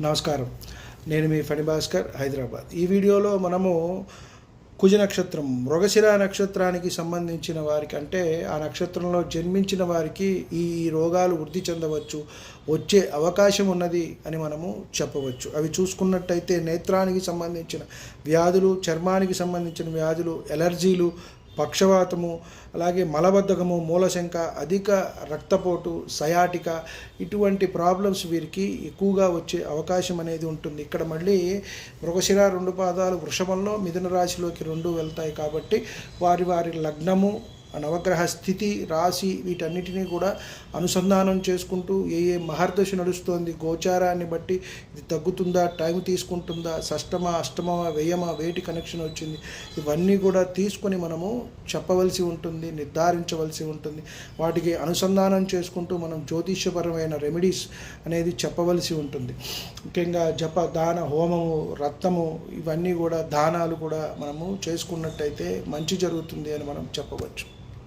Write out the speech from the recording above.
నమస్కారం. నేను మీ ఫణి భాస్కర్ హైదరాబాద్. ఈ వీడియోలో మనము కుజ నక్షత్రం మృగశిర నక్షత్రానికి సంబంధించిన వారికి అంటే ఆ నక్షత్రంలో జన్మించిన వారికి ఈ రోగాలు వృద్ధి చెందవచ్చు వచ్చే అవకాశం ఉన్నది అని మనము చెప్పవచ్చు. అవి చూసుకున్నట్టయితే నేత్రానికి సంబంధించిన వ్యాధులు చర్మానికి సంబంధించిన వ్యాధులు ఎలర్జీలు పక్షవాతము అలాగే మలబద్ధకము మూలశంక అధిక రక్తపోటు సయాటిక ఇటువంటి ప్రాబ్లమ్స్ వీరికి ఎక్కువగా వచ్చే అవకాశం అనేది ఉంటుంది. ఇక్కడ మళ్ళీ మృగశిర రెండు పాదాలు వృషభంలో మిథున రాశిలోకి రెండు వెళ్తాయి కాబట్టి వారి వారి లగ్నము నవగ్రహ స్థితి రాశి వీటన్నిటినీ కూడా అనుసంధానం చేసుకుంటూ ఏ ఏ మహర్దశ నడుస్తోంది గోచారాన్ని బట్టి ఇది తగ్గుతుందా టైం తీసుకుంటుందా షష్టమ అష్టమ వ్యయమ వేటి కనెక్షన్ వచ్చింది ఇవన్నీ కూడా తీసుకొని మనము చెప్పవలసి ఉంటుంది నిర్ధారించవలసి ఉంటుంది. వాటికి అనుసంధానం చేసుకుంటూ మనం జ్యోతిష్యపరమైన రెమెడీస్ అనేది చెప్పవలసి ఉంటుంది. ముఖ్యంగా జప దాన హోమము రక్తము ఇవన్నీ కూడా దానాలు కూడా మనము చేసుకున్నట్టయితే మంచి జరుగుతుంది అని మనం చెప్పవచ్చు.